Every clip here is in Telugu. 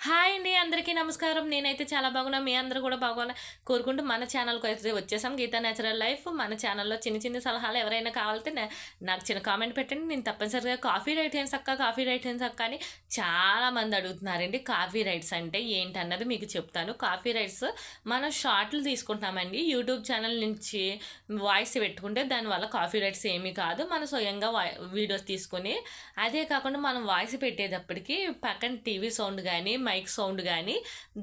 హాయ్ అండి అందరికీ నమస్కారం. నేనైతే చాలా బాగున్నా మీ అందరూ కూడా బాగున్నా కోరుకుంటూ మన ఛానల్కి అయితే వచ్చేసాం. Geeta natural life. మన ఛానల్లో చిన్న చిన్న సలహాలు ఎవరైనా కావాలంటే నాకు చిన్న కామెంట్ పెట్టండి. నేను తప్పనిసరిగా కాఫీ రైట్ హ్యాండ్స్ అక్క కాఫీ రైట్ హ్యాండ్స్ అక్క అని చాలా మంది అడుగుతున్నారండి. కాఫీ రైట్స్ అంటే ఏంటన్నది మీకు చెప్తాను. కాఫీ రైట్స్ మనం షార్ట్లు తీసుకుంటామండి యూట్యూబ్ ఛానల్ నుంచి వాయిస్ పెట్టుకుంటే దానివల్ల కాఫీ రైట్స్ ఏమీ కాదు. మనం స్వయంగా వీడియోస్ తీసుకొని అదే కాకుండా మనం వాయిస్ పెట్టేటప్పటికి పక్కన టీవీ సౌండ్ కానీ మైక్ సౌండ్ కానీ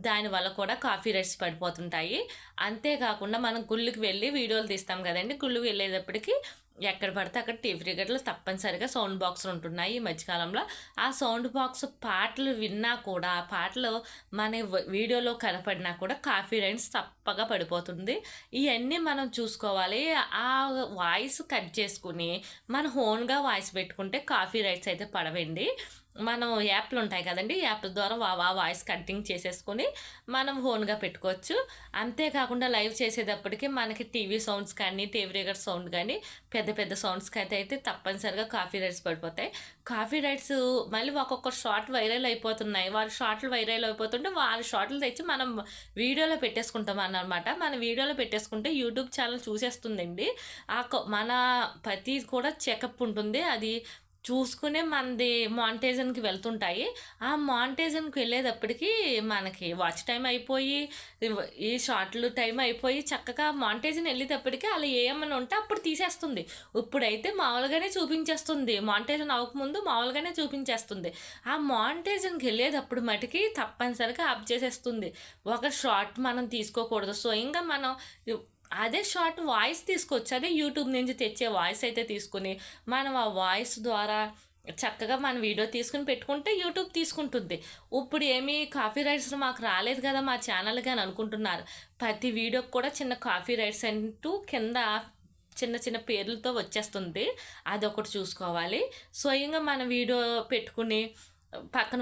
దానివల్ల కూడా కాఫీ రైట్స్ పడిపోతుంటాయి. అంతేకాకుండా మనం గుళ్ళకి వెళ్ళి వీడియోలు తీస్తాం కదండి. గుళ్ళు వెళ్ళేటప్పటికి ఎక్కడ పడితే అక్కడ టీవీ టికెట్లు తప్పనిసరిగా సౌండ్ బాక్సులు ఉంటున్నాయి ఈ మధ్యకాలంలో. ఆ సౌండ్ బాక్స్ పాటలు విన్నా కూడా ఆ పాటలు మన వ- వీడియోలో కనపడినా కూడా కాఫీ రైట్స్ తప్పగా పడిపోతుంది. ఇవన్నీ మనం చూసుకోవాలి. ఆ వాయిస్ కట్ చేసుకుని మన ఓన్గా వాయిస్ పెట్టుకుంటే కాఫీ రైట్స్ అయితే పడవండి. మనం యాప్లు ఉంటాయి కదండి యాప్ల ద్వారా వా వా వాయిస్ కటింగ్ చేసేసుకొని మనం ఓన్గా పెట్టుకోవచ్చు. అంతేకాకుండా లైవ్ చేసేటప్పటికి మనకి టీవీ సౌండ్స్ కానీ టీవీ రిగర్ సౌండ్ కానీ పెద్ద పెద్ద సౌండ్స్కి అయితే అయితే తప్పనిసరిగా కాఫీ రైట్స్ పడిపోతాయి. కాఫీ రైట్స్ మళ్ళీ ఒక్కొక్క షార్ట్ వైరల్ అయిపోతున్నాయి. వాళ్ళ షార్ట్లు వైరల్ అయిపోతుంటే వాళ్ళ షార్ట్లు తెచ్చి మనం వీడియోలో పెట్టేసుకుంటాం అన్నమాట. మన వీడియోలో పెట్టేసుకుంటే యూట్యూబ్ ఛానల్ చూసేస్తుందండి. ఆ మన ప్రతి కూడా చెకప్ ఉంటుంది. అది చూసుకునే మనది మాంటేజన్కి వెళ్తుంటాయి. ఆ మాంటేజన్కి వెళ్ళేటప్పటికి మనకి వాచ్ టైం అయిపోయి ఈ షార్ట్లు టైం అయిపోయి చక్కగా మాంటేజన్ వెళ్ళేటప్పటికి అలా ఏమన్నా ఉంటే అప్పుడు తీసేస్తుంది. ఇప్పుడైతే మామూలుగానే చూపించేస్తుంది. మాంటేజన్ అవ్వకముందు మామూలుగానే చూపించేస్తుంది. ఆ మాంటేజన్కి వెళ్ళేటప్పుడు మటుకి తప్పనిసరిగా ఆప్ చేసేస్తుంది. ఒక షార్ట్ మనం తీసుకోకూడదు. స్వయంగా మనం అదే షార్ట్ వాయిస్ తీసుకోవచ్చు అదే యూట్యూబ్ నుంచి తెచ్చే వాయిస్ అయితే తీసుకుని మనం ఆ వాయిస్ ద్వారా చక్కగా మన వీడియో తీసుకుని పెట్టుకుంటే యూట్యూబ్ తీసుకుంటుంది. ఇప్పుడు ఏమీ కాఫీ రైట్స్ మాకు రాలేదు కదా మా ఛానల్ కానీ అనుకుంటున్నారు. ప్రతి వీడియోకి కూడా చిన్న కాఫీ రైట్స్ అంటూ కింద చిన్న చిన్న పేర్లతో వచ్చేస్తుంది. అదొకటి చూసుకోవాలి. స్వయంగా మన వీడియో పెట్టుకుని పక్కన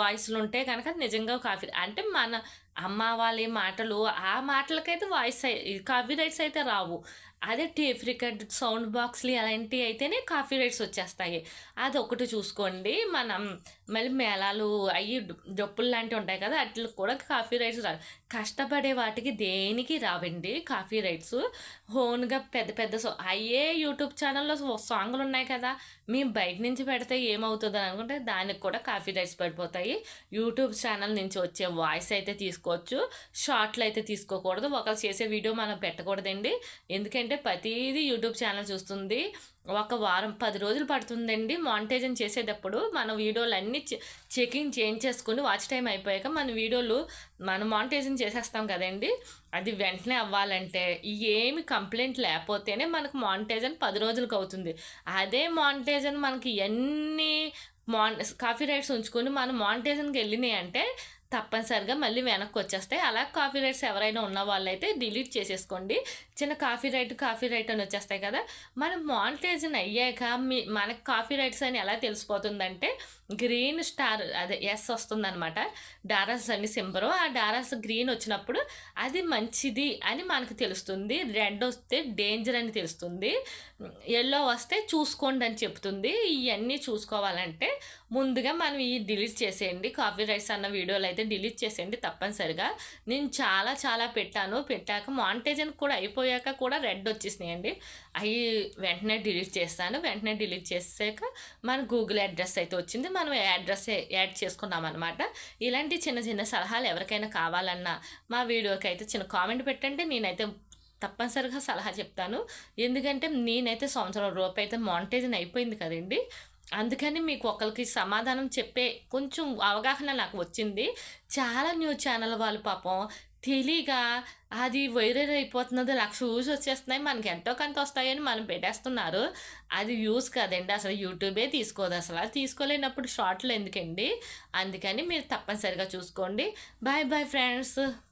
వాయిస్లు ఉంటే కనుక నిజంగా కాఫీ అంటే మన అమ్మ వాళ్ళ మాటలు ఆ మాటలకైతే వాయిస్ కవి రైట్స్ అయితే రావు. అదే టేప్ రికార్డ్ సౌండ్ బాక్స్లు అలాంటివి అయితేనే కాఫీ రైట్స్ వచ్చేస్తాయి. అది ఒకటి చూసుకోండి. మనం మళ్ళీ మేళాలు అయ్యి డప్పులు లాంటివి ఉంటాయి కదా వాటికి కూడా కాఫీ రైట్స్ రావు. కష్టపడే వాటికి దేనికి రావండి కాఫీ రైట్స్? హోన్గా పెద్ద పెద్ద సో అయ్యే యూట్యూబ్ ఛానల్లో సాంగ్లు ఉన్నాయి కదా మేము బయట నుంచి పెడితే ఏమవుతుంది అని అనుకుంటే దానికి కూడా కాఫీ రైట్స్ పడిపోతాయి. యూట్యూబ్ ఛానల్ నుంచి వచ్చే వాయిస్ అయితే తీసుకోవచ్చు. షార్ట్లు అయితే తీసుకోకూడదు. ఒకరు చేసే వీడియో మనం పెట్టకూడదండి. ఎందుకంటే ప్రతిదీ యూట్యూబ్ ఛానల్ చూస్తుంది. ఒక వారం పది రోజులు పడుతుందండి. మానిటైజన్ చేసేటప్పుడు మన వీడియోలు అన్నీ చె- చెకింగ్ చేంజ్ చేసుకుని వాచ్ టైం అయిపోయాక మన వీడియోలు మనం మానిటైజన్ చేసేస్తాం కదండి. అది వెంటనే అవ్వాలంటే ఏమి కంప్లైంట్ లేకపోతేనే మనకు మానిటైజన్ పది రోజులకు అవుతుంది. అదే మానిటైజన్ మనకి ఎన్ని మాన్ కాఫీ రైట్స్ ఉంచుకొని మనం మానిటైజన్కి వెళ్ళినాయి అంటే తప్పనిసరిగా మళ్ళీ వెనక్కి వచ్చేస్తాయి అలా కాఫీ రైట్స్ ఎవరైనా ఉన్న వాళ్ళైతే డిలీట్ చేసేసుకోండి. చిన్న కాఫీ రైట్ కాఫీ రైట్ అని వచ్చేస్తాయి కదా. మనం మానిటైజన్ అయ్యాక మీ మనకు కాఫీ రైట్స్ అని ఎలా తెలిసిపోతుందంటే గ్రీన్ స్టార్ అదే ఎస్ వస్తుందన్నమాట. డారస్ అని సింబరు. ఆ డారస్ గ్రీన్ వచ్చినప్పుడు అది మంచిది అని మనకు తెలుస్తుంది. రెడ్ వస్తే డేంజర్ అని తెలుస్తుంది. ఎల్లో వస్తే చూసుకోండి అని చెప్తుంది. ఇవన్నీ చూసుకోవాలంటే ముందుగా మనం ఈ డిలీట్ చేసేయండి కాఫీ రైట్స్ అన్న వీడియోలు అయితే. అయితే డిలీట్ చేసేయండి తప్పనిసరిగా. నేను చాలా చాలా పెట్టాను. పెట్టాక మాంటేజన్ కూడా అయిపోయాక కూడా రెడ్ వచ్చేసినాయండి. అవి వెంటనే డిలీట్ చేస్తాను. వెంటనే డిలీట్ చేసాక మన గూగుల్ అడ్రస్ అయితే వచ్చింది. మనం అడ్రస్ యాడ్ చేసుకున్నాం అనమాట ఇలాంటి చిన్న చిన్న సలహాలు ఎవరికైనా కావాలన్నా మా వీడియోకి అయితే చిన్న కామెంట్ పెట్టండి. నేనైతే తప్పనిసరిగా సలహా చెప్తాను. ఎందుకంటే నేనైతే సంవత్సరం రూపాయి అయితే మానిటైజన్ అయిపోయింది కదండి. అందుకని మీకు ఒకరికి సమాధానం చెప్పే కొంచెం అవగాహన నాకు వచ్చింది. చాలా న్యూస్ ఛానల్ వాళ్ళు పాపం తెలియగా అది వైరల్ అయిపోతున్నది లక్ష వ్యూస్ వచ్చేస్తున్నాయి మనకి ఎంతో కొంత వస్తాయని మనం పెట్టేస్తున్నారు. అది వ్యూస్ కాదండి అసలు యూట్యూబే తీసుకోదు అసలు తీసుకోలేనప్పుడు షార్ట్లు ఎందుకండి? అందుకని మీరు తప్పనిసరిగా చూసుకోండి. Bye bye friends.